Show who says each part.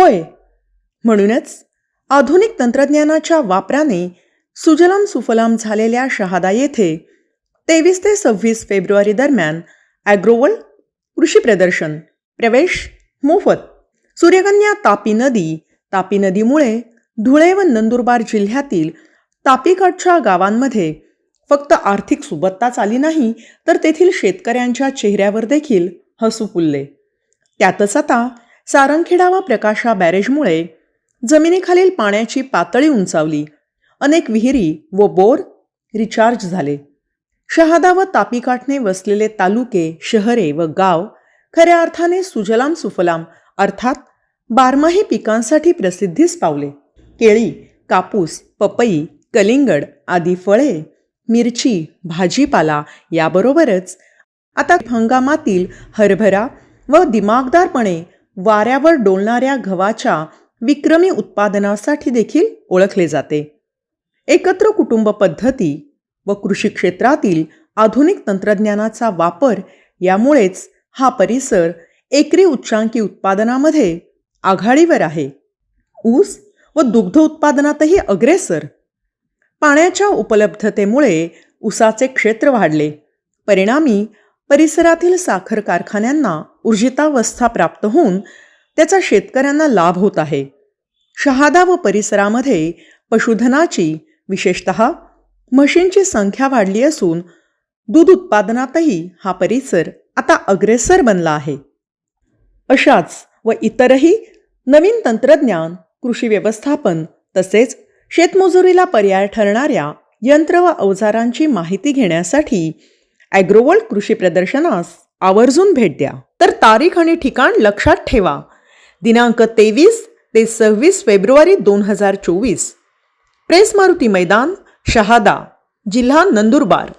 Speaker 1: होय. म्हणूनच आधुनिक तंत्रज्ञानाच्या वापराने सुजलाम सुफलाम झालेल्या शहादा येथे तेवीस ते सव्वीस फेब्रुवारी दरम्यान ॲग्रोवल कृषी प्रदर्शन प्रवेश मोफत सूर्यकन्या तापी नदी तापी नदीमुळे धुळे व नंदुरबार जिल्ह्यातील तापीकाठच्या गावांमध्ये फक्त आर्थिक सुबत्ताच आली नाही तर तेथील शेतकऱ्यांच्या चेहऱ्यावर देखील हसू फुलले. त्यातच आता सारंगखेडा व प्रकाशा बॅरेजमुळे जमिनीखालील पाण्याची पातळी उंचावली. अनेक विहिरी व बोर रिचार्ज झाले. शहादा व तापीकाठने वसलेले तालुके शहरे व गाव खऱ्या अर्थाने सुजलाम सुफलाम अर्थात बारमाही पिकांसाठी प्रसिद्धीस पावले. केळी कापूस पपई कलिंगड आदी फळे मिरची भाजीपाला याबरोबरच आता हंगामातील हरभरा व दिमागदारपणे वाऱ्यावर डोलणाऱ्या गव्हाच्या विक्रमी उत्पादनासाठी देखील ओळखले जाते. एकत्र कुटुंब पद्धती व कृषी क्षेत्रातील आधुनिक तंत्रज्ञानाचा वापर यामुळेच हा परिसर एकरी उच्चांकी उत्पादनामध्ये आघाडीवर आहे. ऊस व दुग्ध उत्पादनातही अग्रेसर. पाण्याच्या उपलब्धतेमुळे ऊसाचे क्षेत्र वाढले. परिणामी परिसरातील साखर कारखान्यांना ऊर्जितावस्था प्राप्त होऊन त्याचा शेतकऱ्यांना लाभ होत आहे. शहादा व परिसरामध्ये पशुधनाची विशेषत म्हशींची संख्या वाढली असून दूध उत्पादनातही हा परिसर आता अग्रेसर बनला आहे. अशाच व इतरही नवीन तंत्रज्ञान कृषी व्यवस्थापन तसेच शेतमजुरीला पर्याय ठरणाऱ्या यंत्र व अवजारांची माहिती घेण्यासाठी ॲग्रोवर्ल्ड कृषी प्रदर्शनास आवर्जून भेट द्या. तर तारीख आणि ठिकाण लक्षात ठेवा. दिनांक तेवीस ते सव्वीस फेब्रुवारी दोन हजार चोवीस. प्रेस मारुती मैदान शहादा जिल्हा नंदुरबार.